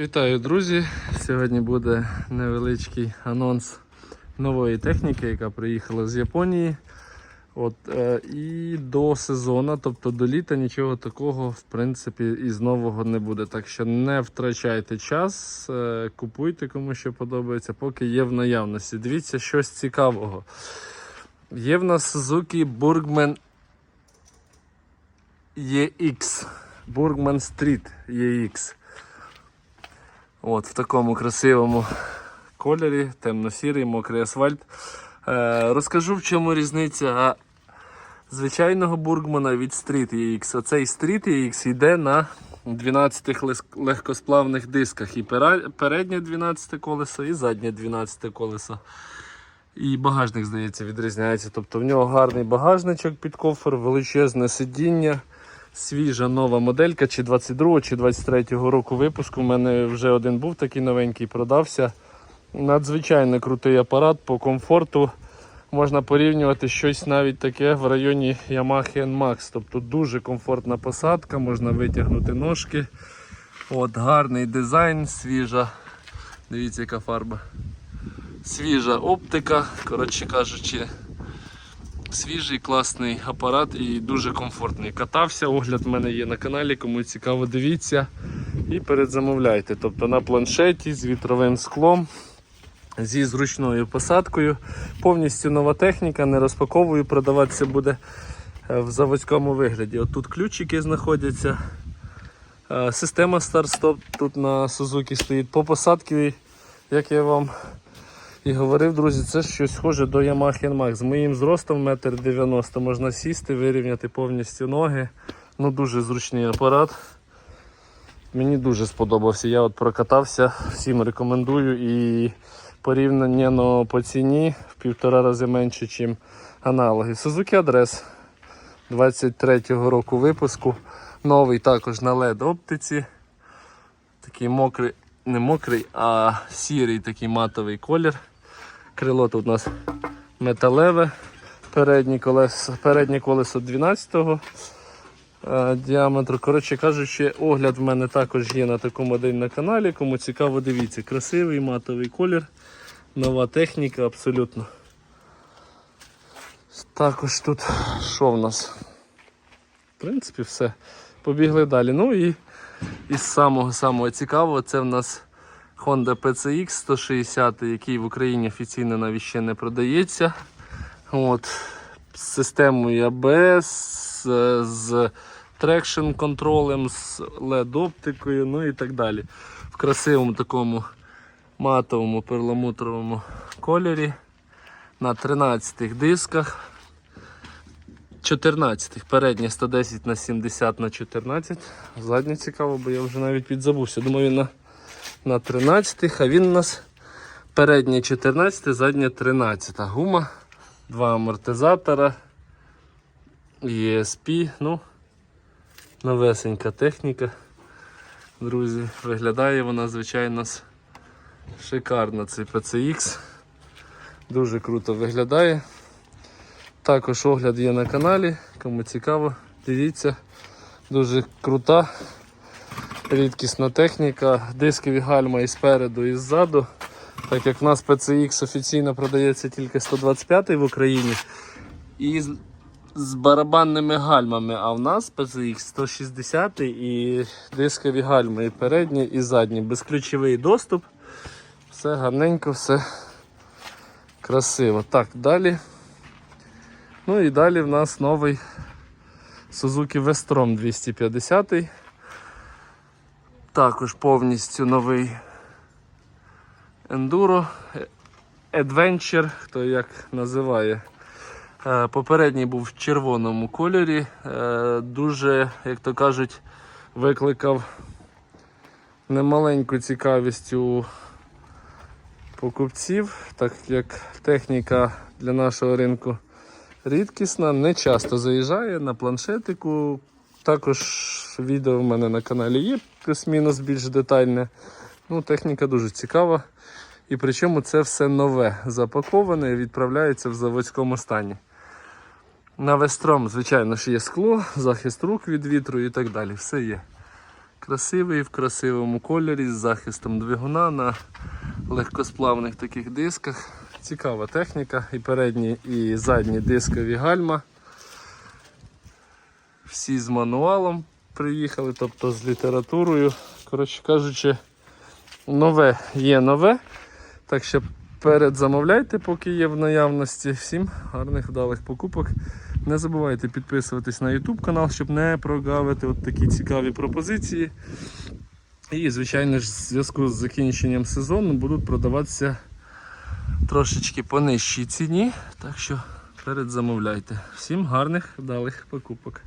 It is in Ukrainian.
Вітаю, друзі! Сьогодні буде невеличкий анонс нової техніки, яка приїхала з Японії. От, е, і до сезону, тобто до літа, нічого такого в принципі із нового не буде. Так що не втрачайте час, е, купуйте кому що подобається, поки є в наявності. Дивіться щось цікавого. Є в нас Suzuki Burgman EX. Burgman Street EX. От в такому красивому кольорі, темно-сірий, мокрий асфальт. Е, розкажу, в чому різниця звичайного бургмана від Street EX. Оцей Street EX йде на 12 лес- легкосплавних дисках. І переднє 12 колесо, і заднє 12 колесо. І багажник, здається, відрізняється. Тобто в нього гарний багажничок під кофр, величезне сидіння. Свіжа нова моделька, чи 22 чи 23 року випуску. У мене вже один був такий новенький, продався. Надзвичайно крутий апарат по комфорту. Можна порівнювати щось навіть таке в районі Yamaha NMAX. Тобто дуже комфортна посадка, можна витягнути ножки. От, гарний дизайн, свіжа. Дивіться, яка фарба. Свіжа оптика, коротше кажучи, свіжий класний апарат і дуже комфортний. Катався, огляд в мене є на каналі, кому цікаво, дивіться і передзамовляйте. Тобто на планшеті з вітровим склом, зі зручною посадкою. Повністю нова техніка, не розпаковую, продаватися буде е, в заводському вигляді. Тут ключики знаходяться. Е, Система старт-стоп тут на Suzuki стоїть. По посадці, як я вам і говорив, друзі, це щось схоже до Yamaha NMAX. З моїм зростом 1,90 м можна сісти, вирівняти повністю ноги. Ну Дуже зручний апарат. Мені дуже сподобався. Я от прокатався, всім рекомендую і порівняно по ціні в півтора рази менше, ніж аналоги. Suzuki Адрес 23-го року випуску. Новий також на LED оптиці. Такий мокрий, не мокрий, а сірий такий матовий колір. Крило тут у нас металеве. Переднє колесо, переднє колесо 12-го е, діаметру. Коротше кажучи, огляд в мене також є на таку модель на каналі. Кому цікаво, дивіться. Красивий матовий колір, нова техніка абсолютно. Також тут що в нас? В принципі, все. Побігли далі. Ну і із самого самого цікавого це в нас Honda PCX 160, який в Україні офіційно навіть ще не продається. От, з системою ABS, з, з трекшн контролем, з LED оптикою, ну і так далі. В красивому такому матовому перламутровому кольорі на 13 дисках. 14 переднє 110 на 70 на 14. Заднє цікаво, бо я вже навіть підзабувся. Думаю, він на, на 13, а він у нас переднє 14, заднє 13. Гума, два амортизатора, ESP, ну, новесенька техніка. Друзі, виглядає вона, звичайно, шикарно цей PCX. Дуже круто виглядає. Також огляд є на каналі, кому цікаво, дивіться. Дуже крута, рідкісна техніка, дискові гальма і спереду, і ззаду. Так як в нас PCX офіційно продається тільки 125 в Україні і з, барабанними гальмами, а в нас PCX 160 і дискові гальми, і передні, і задні. Безключовий доступ. Все гарненько, все красиво. Так, далі. Ну і далі в нас новий Suzuki Vestrom 250. Також повністю новий Enduro Adventure, хто як називає. Е, Попередній був в червоному кольорі. Е, Дуже, як то кажуть, викликав немаленьку цікавість у покупців, так як техніка для нашого ринку рідкісна, не часто заїжджає на планшетику. Також відео в мене на каналі є плюс-мінус більш детальне. Ну, Техніка дуже цікава. І причому це все нове, запаковане і відправляється в заводському стані. На Вестром, звичайно ж, є скло, захист рук від вітру і так далі. Все є. Красивий в красивому кольорі з захистом двигуна на легкосплавних таких дисках. Цікава техніка. І передні, і задні дискові гальма. Всі з мануалом приїхали, тобто з літературою. Коротше кажучи, нове є нове. Так що передзамовляйте, поки є в наявності. Всім гарних вдалих покупок. Не забувайте підписуватись на YouTube канал, щоб не прогавити от такі цікаві пропозиції. І, звичайно ж, в зв'язку з закінченням сезону будуть продаватися трошечки по нижчій ціні. Так що передзамовляйте. Всім гарних вдалих покупок.